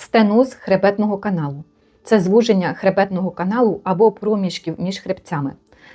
Стеноз хребетного каналу це звуження хребетного каналу або проміжків між хребцями.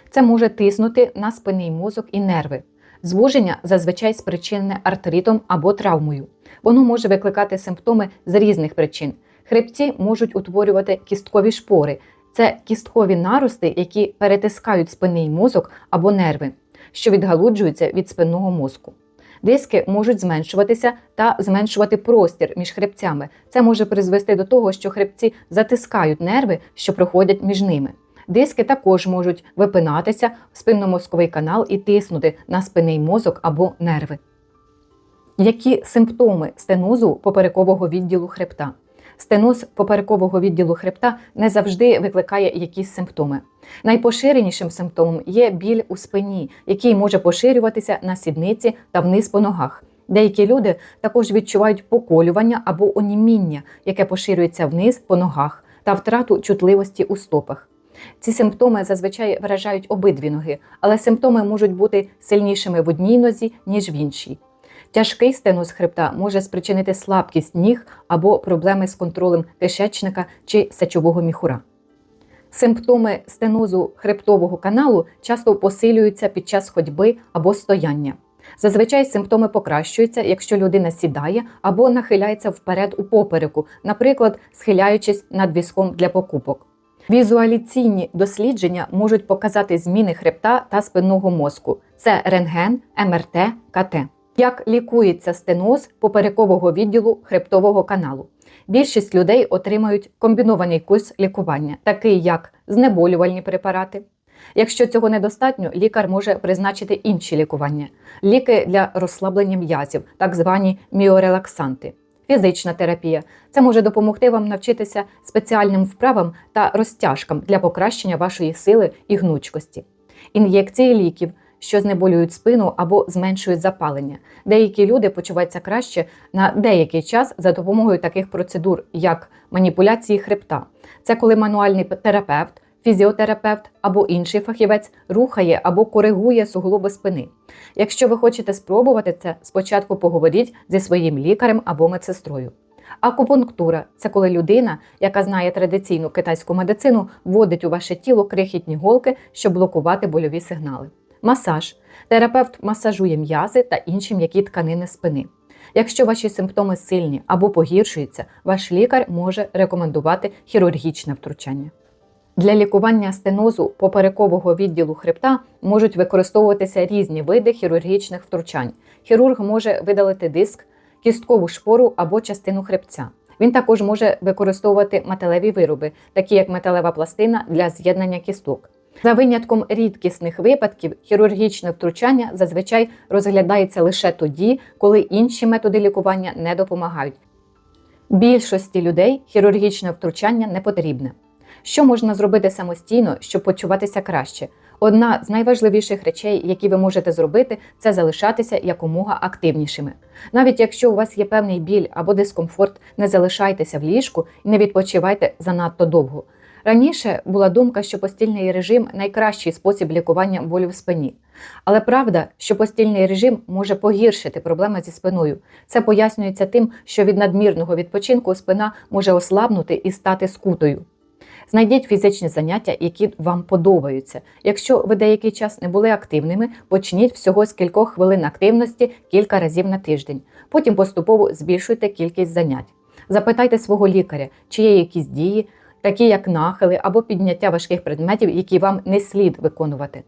Це може тиснути на спинний мозок і нерви. Звуження зазвичай спричинене артритом або травмою. Воно може викликати симптоми з різних причин. Хребці можуть утворювати кісткові шпори. Це кісткові нарости, які перетискають спинний мозок або нерви, що відгалуджуються від спинного мозку. Диски можуть зменшуватися та зменшувати простір між хребцями. Це може призвести до того, що хребці затискають нерви, що проходять між ними. Диски також можуть випинатися в спинномозковий канал і тиснути на спинний мозок або нерви. Які симптоми стенозу поперекового відділу хребта? Стеноз поперекового відділу хребта не завжди викликає якісь симптоми. Найпоширенішим симптомом є біль у спині, який може поширюватися на сідниці та вниз по ногах. Деякі люди також відчувають поколювання або оніміння, яке поширюється вниз по ногах, та втрату чутливості у стопах. Ці симптоми зазвичай вражають обидві ноги, але симптоми можуть бути сильнішими в одній нозі, ніж в іншій. Тяжкий стеноз хребта може спричинити слабкість ніг або проблеми з контролем кишечника чи сечового міхура. Симптоми стенозу хребтового каналу часто посилюються під час ходьби або стояння. Зазвичай симптоми покращуються, якщо людина сідає або нахиляється вперед у попереку, наприклад, схиляючись над візком для покупок. Візуаліційні дослідження можуть показати зміни хребта та спинного мозку. Це рентген, МРТ, КТ. Як лікується стеноз поперекового відділу хребтового каналу? Більшість людей отримають комбінований курс лікування, такий як знеболювальні препарати. Якщо цього недостатньо, лікар може призначити інші лікування, ліки для розслаблення м'язів, так звані міорелаксанти. Фізична терапія це може допомогти вам навчитися спеціальним вправам та розтяжкам для покращення вашої сили і гнучкості. Ін'єкції ліків, що знеболюють спину або зменшують запалення. Деякі люди почуваються краще на деякий час за допомогою таких процедур, як маніпуляції хребта. Це коли мануальний терапевт, фізіотерапевт або інший фахівець рухає або коригує суглоби спини. Якщо ви хочете спробувати це, спочатку поговоріть зі своїм лікарем або медсестрою. Акупунктура це коли людина, яка знає традиційну китайську медицину, вводить у ваше тіло крихітні голки, щоб блокувати больові сигнали. Масаж. Терапевт масажує м'язи та інші м'які тканини спини. Якщо ваші симптоми сильні або погіршуються, ваш лікар може рекомендувати хірургічне втручання. Для лікування стенозу поперекового відділу хребта можуть використовуватися різні види хірургічних втручань. Хірург може видалити диск, кісткову шпору або частину хребця. Він також може використовувати металеві вироби, такі як металева пластина для з'єднання кісток. За винятком рідкісних випадків, хірургічне втручання зазвичай розглядається лише тоді, коли інші методи лікування не допомагають. Більшості людей хірургічне втручання не потрібне. Що можна зробити самостійно, щоб почуватися краще? Одна з найважливіших речей, які ви можете зробити, це залишатися якомога активнішими. Навіть якщо у вас є певний біль або дискомфорт, не залишайтеся в ліжку і не відпочивайте занадто довго. Раніше була думка, що постільний режим найкращий спосіб лікування болю в спині. Але правда, що постільний режим може погіршити проблеми зі спиною. Це пояснюється тим, що від надмірного відпочинку спина може ослабнути і стати скутою. Знайдіть фізичні заняття, які вам подобаються. Якщо ви деякий час не були активними, почніть всього з кількох хвилин активності кілька разів на тиждень. Потім поступово збільшуйте кількість занять. Запитайте свого лікаря, чи є якісь дії, такі як нахили або підняття важких предметів, які вам не слід виконувати.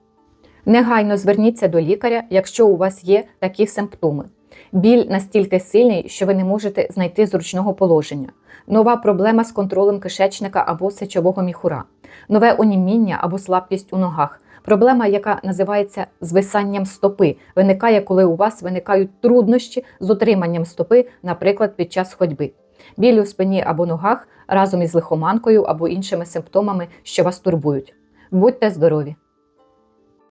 Негайно зверніться до лікаря, якщо у вас є такі симптоми. Біль настільки сильний, що ви не можете знайти зручного положення, нова проблема з контролем кишечника або сечового міхура, нове оніміння або слабкість у ногах. Проблема, яка називається звисанням стопи, виникає, коли у вас виникають труднощі з утриманням стопи, наприклад, під час ходьби. Біль у спині або ногах разом із лихоманкою або іншими симптомами, що вас турбують. Будьте здорові!